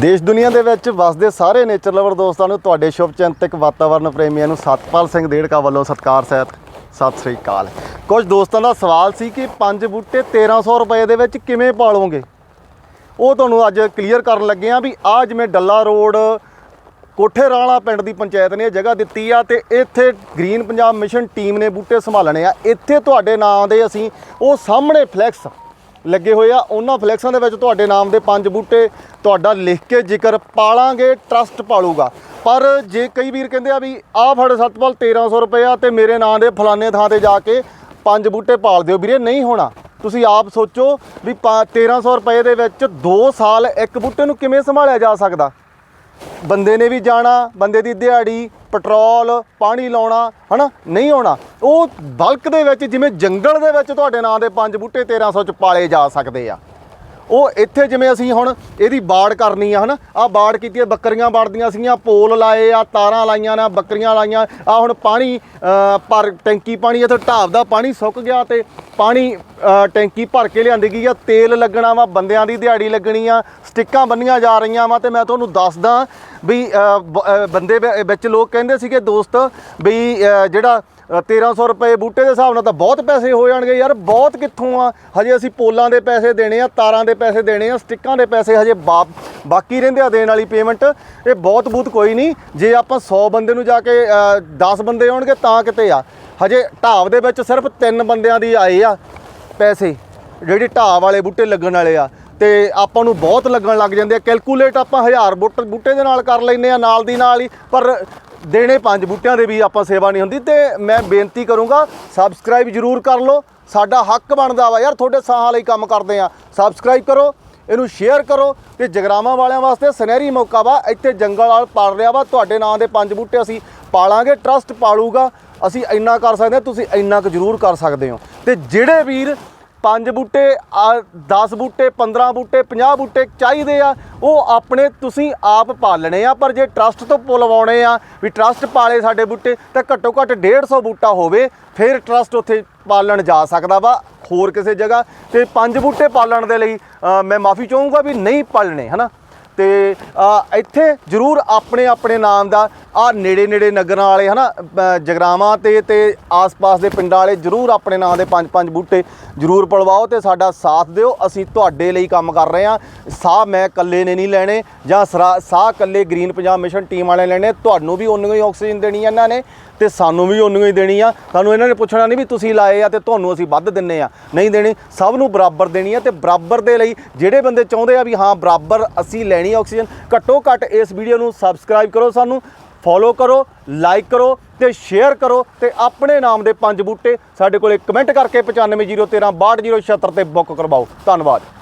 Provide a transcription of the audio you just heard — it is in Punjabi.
ਦੇਸ਼ ਦੁਨੀਆ ਦੇ ਵਿੱਚ ਵਸਦੇ ਸਾਰੇ ਨੇਚਰ ਲਵਰ ਦੋਸਤਾਂ ਨੂੰ ਤੁਹਾਡੇ ਸ਼ੁਭ ਚਿੰਤਕ ਵਾਤਾਵਰਣ ਪ੍ਰੇਮੀਆਂ ਨੂੰ ਸਤਪਾਲ ਸਿੰਘ ਦੇੜਕਾ ਵੱਲੋਂ ਸਤਿਕਾਰ, ਸਹਿਤ ਸਤਿ ਸ੍ਰੀ ਅਕਾਲ। ਕੁਝ ਦੋਸਤਾਂ ਦਾ ਸਵਾਲ ਸੀ ਕਿ ਪੰਜ ਬੂਟੇ 1300 ਰੁਪਏ ਦੇ ਵਿੱਚ ਕਿਵੇਂ ਪਾਲੋਗੇ? ਉਹ ਤੁਹਾਨੂੰ ਅੱਜ ਕਲੀਅਰ ਕਰਨ ਲੱਗੇ ਆ ਵੀ ਆ ਜਿਵੇਂ ਡੱਲਾ ਰੋਡ ਕੋਠੇ ਰਾਲਾ ਪਿੰਡ ਦੀ ਪੰਚਾਇਤ ਨੇ ਜਗ੍ਹਾ ਦਿੱਤੀ ਆ ਤੇ ਇੱਥੇ ਗ੍ਰੀਨ ਪੰਜਾਬ ਮਿਸ਼ਨ ਟੀਮ ਨੇ ਬੂਟੇ ਸੰਭਾਲਣੇ ਆ। ਇੱਥੇ ਤੁਹਾਡੇ ਨਾਂ ਦੇ ਅਸੀਂ ਉਹ ਸਾਹਮਣੇ ਫਲੈਕਸ ਲੱਗੇ ਹੋਏ ਆ। ਉਹਨਾਂ ਫਲੈਕਸਾਂ ਦੇ ਵਿੱਚ ਤੁਹਾਡੇ ਨਾਮ ਦੇ ਪੰਜ ਬੂਟੇ, ਤੁਹਾਡਾ ਲਿਖ ਕੇ ਜ਼ਿਕਰ ਪਾਲਾਂਗੇ ਟਰਸਟ ਪਾਲੂਗਾ। ਪਰ ਜੇ ਕਈ ਵੀਰ ਕਹਿੰਦੇ ਆ ਵੀ ਆਹ ਫੜ ਸਤਪਾਲ 1300 ਰੁਪਏ ਆ ਤੇ ਮੇਰੇ ਨਾਂ ਦੇ ਫਲਾਣੇ ਥਾਂ ਤੇ ਜਾ ਕੇ ਪੰਜ ਬੂਟੇ ਪਾਲ ਦਿਓ। ਵੀਰੇ, ਨਹੀਂ ਹੋਣਾ। ਤੁਸੀਂ ਆਪ ਸੋਚੋ ਵੀ ਪਾ- 1300 ਰੁਪਏ ਦੇ ਵਿੱਚ 2 ਸਾਲ ਇੱਕ ਬੂਟੇ ਨੂੰ ਕਿਵੇਂ ਸੰਭਾਲਿਆ ਜਾ ਸਕਦਾ? ਬੰਦੇ ਨੇ ਵੀ ਜਾਣਾ, ਬੰਦੇ ਦੀ ਦਿਹਾੜੀ, ਪੈਟਰੋਲ, ਪਾਣੀ ਲਾਉਣਾ, ਹਨਾ? ਨਹੀਂ ਆਉਣਾ। ਉਹ ਬਲਕ ਦੇ ਵਿੱਚ, ਜਿਵੇਂ ਜੰਗਲ ਦੇ ਵਿੱਚ ਤੁਹਾਡੇ ਨਾਂ ਦੇ ਪੰਜ ਬੂਟੇ 1300 ਚ ਪਾਲੇ ਜਾ ਸਕਦੇ ਆ। ਉਹ ਇੱਥੇ ਜਿਵੇਂ ਅਸੀਂ ਹੁਣ ਇਹਦੀ ਬਾੜ ਕਰਨੀ ਆ ਹਨਾ? ਆ ਬਾੜ ਕੀਤੀ ਆ ਬੱਕਰੀਆਂ ਵੜਦੀਆਂ ਸੀਗੀਆਂ ਪੋਲ ਲਾਏ ਆ ਤਾਰਾਂ ਲਾਈਆਂ ਨਾ ਬੱਕਰੀਆਂ ਲਾਈਆਂ। ਆ ਹੁਣ ਪਾਣੀ ਅ, ਪਰ ਟੈਂਕੀ ਪਾਣੀ ਇੱਥੇ ਢਾਬ ਦਾ ਪਾਣੀ ਸੁੱਕ ਗਿਆ ਤੇ ਪਾਣੀ ਟੈਂਕੀ ਭਰ ਕੇ ਲਿਆਂਦੀ ਗਈ ਆ। ਤੇਲ ਲੱਗਣਾ ਵਾ ਬੰਦਿਆਂ ਦੀ ਦਿਹਾੜੀ ਲੱਗਣੀ ਆ ਸਟਿੱਕਾਂ ਬੰਨੀਆਂ ਜਾ ਰਹੀਆਂ ਵਾ ਤੇ ਮੈਂ ਤੁਹਾਨੂੰ ਦੱਸਦਾ ਵੀ ਬ- ਬੰਦੇ ਵਿ- ਵਿੱਚ ਲੋਕ ਕਹਿੰਦੇ ਸੀਗੇ ਦੋਸਤ ਵੀ ਜਿਹੜਾ 1300 ਰੁਪਏ ਬੂਟੇ ਦੇ ਹਿਸਾਬ ਨਾਲ ਤਾਂ ਬਹੁਤ ਪੈਸੇ ਹੋ ਜਾਣਗੇ ਯਾਰ, ਬਹੁਤ ਕਿੱਥੋਂ ਆ? ਹਜੇ ਅਸੀਂ ਪੋਲਾਂ ਦੇ ਪੈਸੇ ਦੇਣੇ ਆ, ਤਾਰਾਂ ਦੇ ਪੈਸੇ ਦੇਣੇ ਆ, ਸਟਿੱਕਾਂ ਦੇ ਪੈਸੇ ਹਜੇ ਬਾਕੀ ਰਹਿੰਦੇ ਆ ਦੇਣ ਵਾਲੀ ਪੇਮੈਂਟ ਇਹ ਬਹੁਤ ਬਹੁਤ ਕੋਈ ਨਹੀਂ, ਜੇ ਆਪਾਂ 100 ਬੰਦੇ ਨੂੰ ਜਾ ਕੇ 10 ਬੰਦੇ ਆਉਣਗੇ ਤਾਂ ਕਿਤੇ ਆ। ਹਜੇ ਢਾਬ ਦੇ ਵਿੱਚ ਸਿਰਫ ਤਿੰਨ ਬੰਦਿਆਂ ਦੀ ਆਏ ਆ ਪੈਸੇ। ਜਿਹੜੇ ਢਾਹ ਵਾਲੇ ਬੂਟੇ ਲੱਗਣ ਵਾਲੇ ਆ, ਤੇ ਆਪਾਂ ਨੂੰ ਬਹੁਤ ਲੱਗਣ ਲੱਗ ਜਾਂਦੇ ਆ। ਕੈਲਕੂਲੇਟ ਆਪਾਂ 1000 ਬੂਟੇ ਬੂਟੇ ਦੇ ਨਾਲ ਕਰ ਲੈਨੇ ਆ, ਨਾਲ ਦੀ ਨਾਲ ਹੀ, ਪਰ ਦੇਣੇ ਪੰਜ ਬੂਟਿਆਂ ਦੇ ਵੀ ਆਪਾਂ ਸੇਵਾ ਨਹੀਂ ਹੁੰਦੀ, ਤੇ ਮੈਂ ਬੇਨਤੀ ਕਰੂੰਗਾ ਸਬਸਕ੍ਰਾਈਬ ਜਰੂਰ ਕਰ ਲਓ। ਸਾਡਾ ਹੱਕ ਬਣਦਾ ਵਾ ਯਾਰ, ਤੁਹਾਡੇ ਸਾਹਾਂ ਲਈ ਕੰਮ ਕਰਦੇ ਆ। ਸਬਸਕ੍ਰਾਈਬ ਕਰੋ, ਇਹਨੂੰ ਸ਼ੇਅਰ ਕਰੋ, ਤੇ ਜਗਰਾਵਾਂ ਵਾਲਿਆਂ ਵਾਸਤੇ ਸੁਨਹਿਰੀ ਮੌਕਾ ਵਾ, ਇੱਥੇ ਜੰਗਲ ਵਾਲ ਪਾਲ ਰਿਹਾ ਵਾ, ਤੁਹਾਡੇ ਨਾਂ ਦੇ ਪੰਜ ਬੂਟੇ ਅਸੀਂ ਪਾਲਾਂਗੇ ਟਰਸਟ ਪਾਲੂਗਾ। ਅਸੀਂ ਇੰਨਾ ਕਰ ਸਕਦੇ ਹਾਂ ਤੁਸੀਂ ਇੰਨਾ ਕੁ ਜ਼ਰੂਰ ਕਰ ਸਕਦੇ ਹੋ। ਤੇ ਜਿਹੜੇ ਵੀਰ ਪੰਜ ਬੂਟੇ 10 ਬੂਟੇ 15 ਬੂਟੇ 50 ਬੂਟੇ ਚਾਹੀਦੇ ਆ, ਉਹ ਆਪਣੇ ਤੁਸੀਂ ਆਪ ਪਾਲਣੇ ਆ, ਪਰ ਜੇ ਟਰਸਟ ਤੋਂ ਪੁਲਵਾਉਣੇ ਆ ਵੀ ਟਰਸਟ ਪਾਲੇ ਸਾਡੇ ਬੂਟੇ, ਤਾਂ ਘੱਟੋ ਘੱਟ 150 ਬੂਟਾ ਹੋਵੇ, ਫਿਰ ਟਰਸਟ ਉੱਥੇ ਪਾਲਣ ਜਾ ਸਕਦਾ ਵਾ, ਹੋਰ ਕਿਸੇ ਜਗ੍ਹਾ। ਤੇ ਪੰਜ ਬੂਟੇ ਪਾਲਣ ਦੇ ਲਈ ਮੈਂ ਮਾਫੀ ਚਾਹੂੰਗਾ ਵੀ ਨਹੀਂ ਪਾਲਣੇ, ਹਨਾ? ਤੇ ਇੱਥੇ ਜਰੂਰ ਆਪਣੇ ਆਪਣੇ ਨਾਮ ਦਾ ਆ ਨੇੜੇ ਨੇੜੇ ਨਗਰਾਂ ਵਾਲੇ ਹਨਾ ਅ, ਜਗਰਾਵਾਂ ਤੇ ਤੇ ਆਸ-ਪਾਸ ਦੇ ਪਿੰਡਾਂ ਵਾਲੇ ਜਰੂਰ ਆਪਣੇ ਨਾਂ ਦੇ ਪੰਜ ਪੰਜ ਬੂਟੇ ਜਰੂਰ ਪਲਵਾਓ ਤੇ ਸਾਡਾ ਸਾਥ ਦਿਓ। ਅਸੀਂ ਤੁਹਾਡੇ ਲਈ ਕੰਮ ਕਰ ਰਹੇ ਹਾਂ। ਸਾਹ ਮੈਂ ਇਕੱਲੇ ਨੇ ਨਹੀਂ ਲੈਣੇ ਜਾਂ ਸਰਾ- ਸਾਹ ਇਕੱਲੇ ਗ੍ਰੀਨ ਪੰਜਾਬ ਮਿਸ਼ਨ ਟੀਮ ਵਾਲੇ ਲੈਣੇ। ਤੁਹਾਨੂੰ ਵੀ ਉਨੀ ਹੀ ਆਕਸੀਜਨ ਦੇਣੀ ਹੈ ਇਹਨਾਂ ਨੇ ਤੇ ਸਾਨੂੰ ਵੀ ਉਨੀ ਹੀ ਦੇਣੀ ਆ। ਸਾਨੂੰ ਇਹਨਾਂ ਨੇ ਪੁੱਛਣਾ ਨਹੀਂ ਵੀ ਤੁਸੀਂ ਲਾਏ ਆ ਤੇ ਤੁਹਾਨੂੰ ਅਸੀਂ ਵੱਧ ਦਿੰਨੇ ਆ। ਨਹੀਂ ਦੇਣੀ। ਸਭ ਨੂੰ ਬਰਾਬਰ ਦੇਣੀ ਆ ਤੇ ਬਰਾਬਰ ਦੇ ਲਈ ਜਿਹੜੇ ਬੰਦੇ ਚਾਹੁੰਦੇ ਆ ਵੀ ਹਾਂ ਬਰਾਬਰ ਅਸੀਂ ਲੈਣੀ ਆ ਆਕਸੀਜਨ। ਘੱਟੋ ਘੱਟ ਇਸ ਵੀਡੀਓ ਨੂੰ ਸਬਸਕ੍ਰਾਈਬ ਕਰੋ ਸਾਨੂੰ ਫੋਲੋ ਕਰੋ ਲਾਈਕ ਕਰੋ ਤੇ ਸ਼ੇਅਰ ਕਰੋ ਤੇ ਆਪਣੇ ਨਾਮ ਦੇ ਪੰਜ ਬੂਟੇ ਸਾਡੇ ਕੋਲੇ ਕਮੈਂਟ ਕਰਕੇ 9501362076 ਤੇ ਬੁੱਕ ਕਰਵਾਓ। ਧੰਨਵਾਦ।